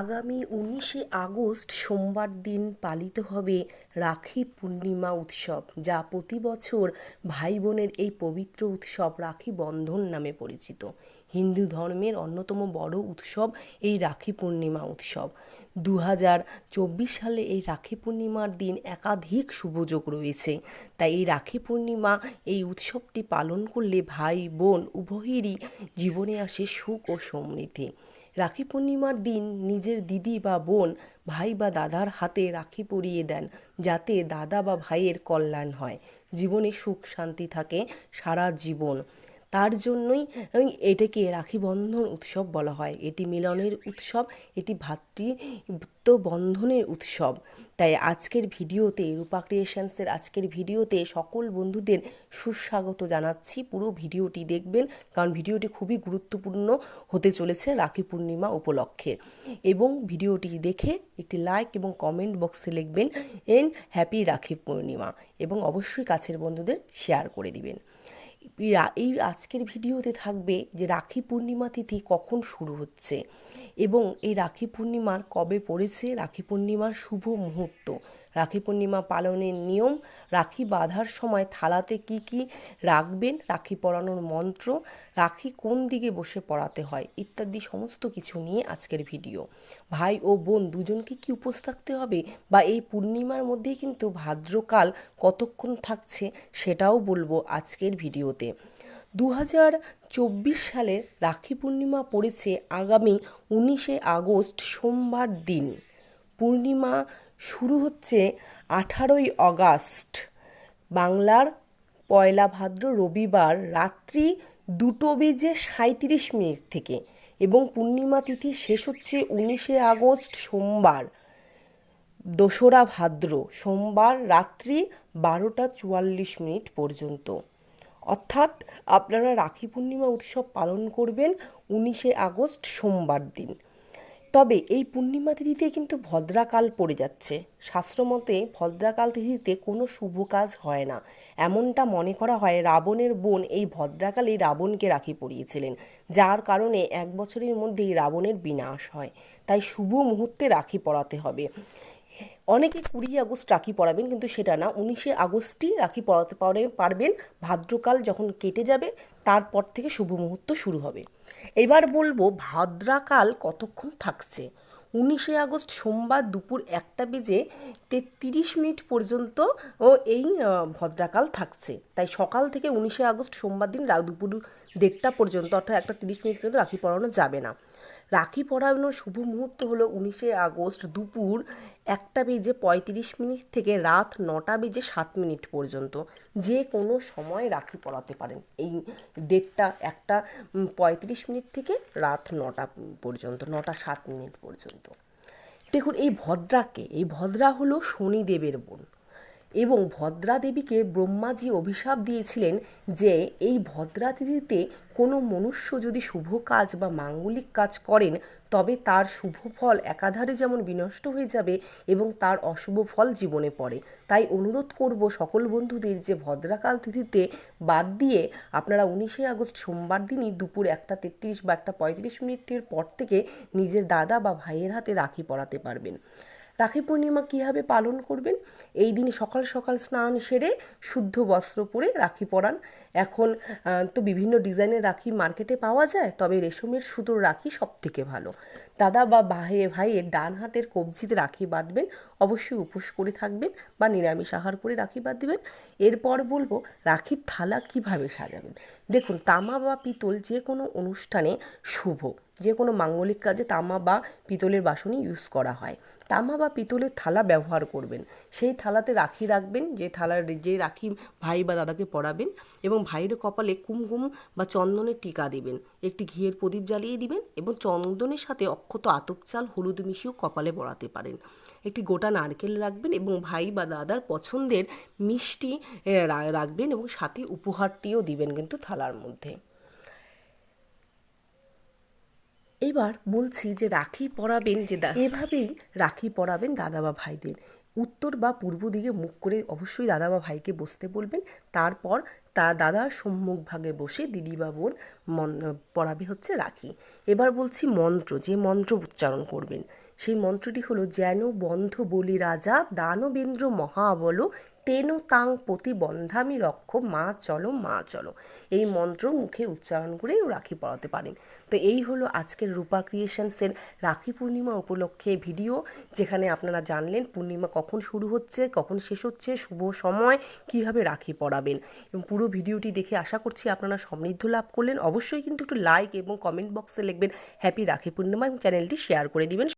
আগামী উনিশে আগস্ট সোমবার দিন পালিত হবে রাখি পূর্ণিমা উৎসব, যা প্রতি বছর ভাই বোনের এই পবিত্র উৎসব রাখি বন্ধন নামে পরিচিত। হিন্দু ধর্মের অন্যতম বড় উৎসব এই রাখি পূর্ণিমা উৎসব। দু হাজার চব্বিশ সালে এই রাখি পূর্ণিমার দিন একাধিক শুভযোগ রয়েছে। তাই এই রাখি পূর্ণিমা, এই উৎসবটি পালন করলে ভাই বোন উভয়েরই জীবনে আসে সুখ ও সমৃদ্ধি। রাখি পূর্ণিমার দিন নিজের দিদি বা বোন, ভাই বা দাদার হাতে রাখি পরিয়ে দেন যাতে দাদা বা ভাইয়ের কল্যাণ হয়। জীবনে সুখ শান্তি থাকে সারা জীবন। তার জন্যই এটাকে রাখি বন্ধন উৎসব বলা হয়। এটি মিলনের উৎসব, এটি ভ্রাতৃত্ব বন্ধনের উৎসব। তাই আজকের ভিডিওতে, রূপা ক্রিয়েশনসের আজকের ভিডিওতে সকল বন্ধুদের সুস্বাগত জানাচ্ছি। পুরো ভিডিওটি দেখবেন, কারণ ভিডিওটি খুবই গুরুত্বপূর্ণ হতে চলেছে রাখি পূর্ণিমা উপলক্ষে। এবং ভিডিওটি দেখে একটি লাইক এবং কমেন্ট বক্সে লিখবেন এন হ্যাপি রাখি পূর্ণিমা এবং অবশ্যই কাছের বন্ধুদের শেয়ার করে দিবেন। এই আজকের ভিডিওতে থাকবে যে রাখি পূর্ণিমা তিথি কখন শুরু হচ্ছে এবং এই রাখি পূর্ণিমার কবে পড়েছে, রাখি পূর্ণিমার শুভ মুহূর্ত। রাখি পূর্ণিমা পালনের নিয়ম, রাখি বাঁধার সময় থালাতে কি কি রাখবেন, রাখি পরানোর মন্ত্র, রাখি কোন দিকে বসে পড়াতে হয়, ইত্যাদি সমস্ত কিছু নিয়ে আজকের ভিডিও। ভাই ও বোন দুজনকে কি উপোস থাকতে হবে বা এই পূর্ণিমার মধ্যে কিন্তু ভাদ্রকাল কতক্ষণ থাকছে সেটাও বলব আজকের ভিডিওতে। দু হাজার চব্বিশ সালের রাখি পূর্ণিমা পড়েছে আগামী উনিশে আগস্ট সোমবার দিন। পূর্ণিমা শুরু হচ্ছে আঠারোই অগাস্ট। বাংলার পয়লা ভাদ্র রবিবার রাত্রি দুটো বেজে সাঁইত্রিশ মিনিট থেকে এবং পূর্ণিমা তিথি শেষ হচ্ছে উনিশে আগস্ট, সোমবার। দোসরা ভাদ্র, সোমবার রাত্রি বারোটা চুয়াল্লিশ মিনিট পর্যন্ত। অর্থাৎ আপনারা রাখি পূর্ণিমা উৎসব পালন করবেন উনিশে আগস্ট, সোমবার দিন। তবে এই পূর্ণিমা তিথিতে কিন্তু ভদ্রাকাল পড়ে যাচ্ছে। শাস্ত্রমতে ভদ্রাকাল তিথিতে কোনো শুভ কাজ হয় না। এমনটা মনে করা হয় রাবণের বোন এই ভদ্রাকালে রাবণকে রাখি পরিয়েছিলেন, যার কারণে এক বছরের মধ্যেই রাবণের বিনাশ হয়। তাই শুভ মুহূর্তে রাখি পড়াতে হবে। অনেকে কুড়ি আগস্ট রাখি পরাবেন, কিন্তু সেটা না। উনিশে আগস্টই রাখি পরাতে পারবেন। ভাদ্রকাল যখন কেটে যাবে, তারপর থেকে শুভ মুহূর্ত শুরু হবে। এবার বলব, ভাদ্রাকাল কতক্ষণ থাকছে? উনিশে আগস্ট সোমবার দুপুর একটা বেজে তেত্রিশ মিনিট পর্যন্ত ও এই ভদ্রাকাল থাকছে। তাই সকাল থেকে উনিশে আগস্ট সোমবার দিন দুপুর দেড়টা পর্যন্ত, অর্থাৎ একটা তিরিশ মিনিট পর্যন্ত রাখি পরানো যাবে না। রাখি পরানোর শুভ মুহূর্ত হলো উনিশে আগস্ট দুপুর একটা বেজে পঁয়ত্রিশ মিনিট থেকে রাত নটা বেজে সাত মিনিট পর্যন্ত। যে কোনো সময় রাখি পরাতে পারেন। এই ডেটটা একটা পঁয়ত্রিশ মিনিট থেকে রাত নটা পর্যন্ত, নটা সাত মিনিট পর্যন্ত। দেখুন, এই ভদ্রাকে, এই ভদ্রা হলো শনিদেবের বোন। এবং ভদ্রা দেবীকে ব্রহ্মাজি অভিশাপ দিয়েছিলেন যে এই ভদ্রা তিথিতে কোনো মনুষ্য যদি শুভ কাজ বা মাঙ্গলিক কাজ করেন, তবে তার শুভ ফল একাধারে যেমন বিনষ্ট হয়ে যাবে এবং তার অশুভ ফল জীবনে পড়ে। তাই অনুরোধ করব সকল বন্ধুদের যে ভদ্রাকাল তিথিতে বাদ দিয়ে আপনারা উনিশে আগস্ট সোমবার দিনই দুপুর একটা তেত্রিশ বা একটা পঁয়ত্রিশ মিনিটের পর থেকে নিজের দাদা বা ভাইয়ের হাতে রাখি পরাতে পারবেন। রাখি পূর্ণিমা কীভাবে পালন করবেন? এই দিন সকাল সকাল স্নান সেরে শুদ্ধ বস্ত্র পরে রাখি পরান। এখন তো বিভিন্ন ডিজাইনের রাখি মার্কেটে পাওয়া যায়, তবে রেশমের সুতোর রাখি সব থেকে ভালো। দাদা বা ভাইয়ে ভাইয়ের ডান হাতের কবজিতে রাখি বাঁধবেন, অবশ্যই উপোস করে থাকবেন বা নিরামিষ আহার করে রাখি বাঁধবেন। এরপর বলব, রাখির থালা কীভাবে সাজাবেন? দেখুন, তামা বা পিতল যে কোনো অনুষ্ঠানে শুভ। যে কোনো মাঙ্গলিক কাজে তামা বা পিতলের বাসনই ইউজ করা হয়। তামা বা পিতলের থালা ব্যবহার করবেন। সেই থালাতে রাখি রাখবেন, যে থালার যে রাখি ভাই বা দাদাকে পরাবেন এবং ভাইয়ের কপালে কুমকুম বা চন্দনের টিকা দিবেন। একটি ঘিয়ের প্রদীপ জ্বালিয়ে দিবেন এবং চন্দনের সাথে অক্ষত আতপ চাল, হলুদ মিশিয়েও কপালে পড়াতে পারেন। একটি গোটা নারকেল রাখবেন এবং ভাই বা দাদার পছন্দের মিষ্টি রাখবেন এবং সাথে উপহারটিও দিবেন কিন্তু থালার মধ্যে। এবার বলছি যে রাখি পরাবেন যে এভাবেই রাখি পরাবেন দাদা বা ভাইদের। উত্তর বা পূর্ব দিকে মুখ করে অবশ্যই দাদা বা ভাইকে বসতে বলবেন। তারপর তা দাদার সম্মুখ ভাগে বসে দিদি বা বোন মন পরাবে হচ্ছে রাখি। এবার বলছি মন্ত্র, যে মন্ত্র উচ্চারণ করবেন। সেই মন্ত্রটি হলো, যেন বন্ধ বলি রাজা, দানবেন্দ্র মহাবল, তেন তাং প্রতি বন্ধামি রক্ষ, মা চলো মা চলো। এই মন্ত্র মুখে উচ্চারণ করেই রাখি পড়াতে পারেন। তো এই হলো আজকের রূপা ক্রিয়েশনসের রাখি পূর্ণিমা উপলক্ষে ভিডিও যেখানে আপনারা জানলেন পূর্ণিমা কখন শুরু হচ্ছে, কখন শেষ হচ্ছে, শুভ সময়, কীভাবে রাখি পরাবেন এবং পুরো ভিডিওটি দেখে আশা করছি আপনারা সমৃদ্ধ লাভ করলেন। অবশ্যই কিন্তু একটু লাইক এবং কমেন্ট বক্সে লিখবেন হ্যাপি রাখি পূর্ণিমা এবং চ্যানেলটি শেয়ার করে দিবেন।